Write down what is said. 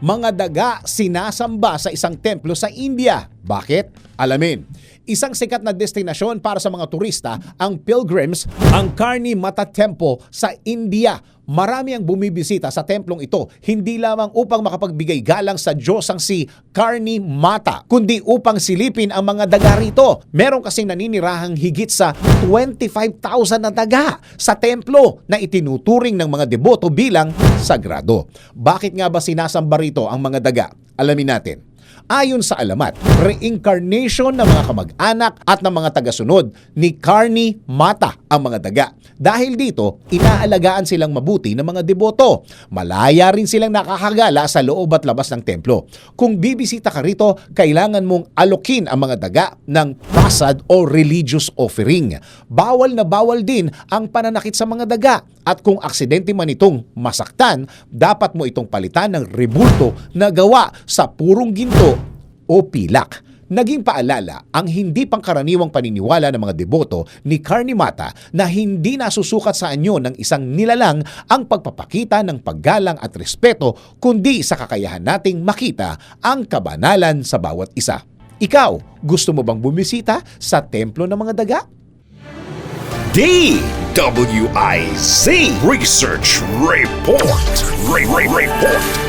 mga daga sinasamba sa isang templo sa India. Bakit? Alamin. Isang sikat na destinasyon para sa mga turista ang pilgrims, ang Karni Mata Temple sa India. Marami ang bumibisita sa templong ito hindi lamang upang makapagbigay galang sa Diyosang si Karni Mata, kundi upang silipin ang mga daga rito. Meron kasing naninirahang higit sa 25,000 na daga sa templo na itinuturing ng mga deboto bilang sagrado. Bakit nga ba sinasamba rito ang mga daga? Alamin natin. Ayon sa alamat, reincarnation ng mga kamag-anak at ng mga tagasunod ni Karni Mata ang mga daga. Dahil dito, inaalagaan silang mabuti ng mga deboto. Malaya rin silang nakakagala sa loob at labas ng templo. Kung bibisita ka rito, kailangan mong alokin ang mga daga ng prasad o religious offering. Bawal na bawal din ang pananakit sa mga daga. At kung aksidente man itong masaktan, dapat mo itong palitan ng rebulto na gawa sa purong ginto o pilak. Naging paalala ang hindi pangkaraniwang paniniwala ng mga deboto ni Karnimata na hindi nasusukat sa anyo ng isang nilalang ang pagpapakita ng paggalang at respeto kundi sa kakayahan nating makita ang kabanalan sa bawat isa. Ikaw, gusto mo bang bumisita sa templo ng mga daga? DWIZ Research Report. Re- Re- Report.